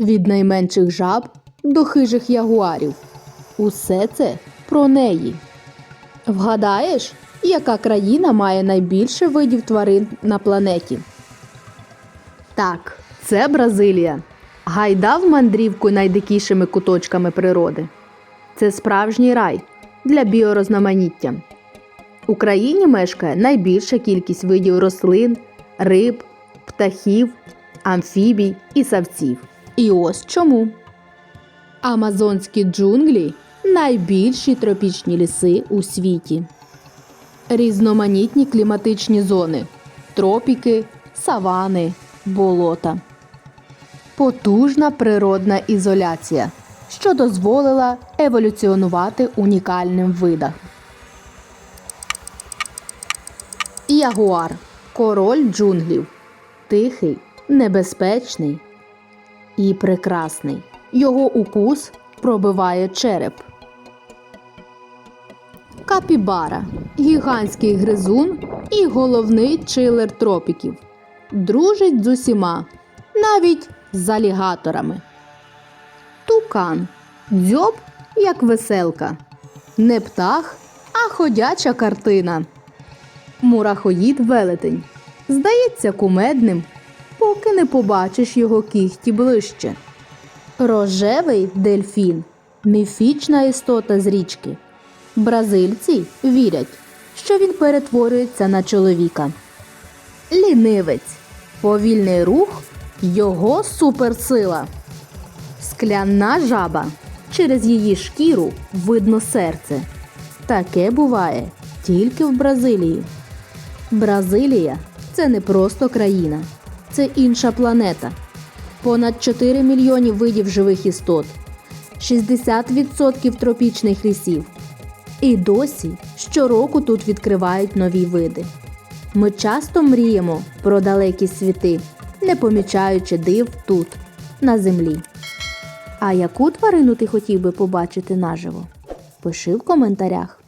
Від найменших жаб до хижих ягуарів. Усе це про неї. Вгадаєш, яка країна має найбільше видів тварин на планеті? Так, це Бразилія. Гайда в мандрівку найдикішими куточками природи. Це справжній рай для біорозноманіття. В Україні мешкає найбільша кількість видів рослин, риб, птахів, амфібій і савців. І ось чому. Амазонські джунглі найбільші тропічні ліси у світі. Різноманітні кліматичні зони тропіки, савани, болота. Потужна природна ізоляція, що дозволила еволюціонувати унікальним видам. Ягуар король джунглів. Тихий, небезпечний і прекрасний. Його укус пробиває череп. Капібара гігантський гризун і головний чилер тропіків. Дружить з усіма, навіть з алігаторами. Тукан дзьоб, як веселка. Не птах, а ходяча картина. Мурахоїд велетень. Здається кумедним, поки не побачиш його кіхті ближче. Рожевий дельфін міфічна істота з річки. Бразильці вірять, що він перетворюється на чоловіка. Лінивець повільний рух його суперсила. Скляна жаба. Через її шкіру видно серце. Таке буває тільки в Бразилії. Бразилія це не просто країна, це інша планета. Понад 4 мільйонів видів живих істот, 60% тропічних лісів. І досі щороку тут відкривають нові види. Ми часто мріємо про далекі світи, не помічаючи див тут, на землі. А яку тварину ти хотів би побачити наживо? Пиши в коментарях.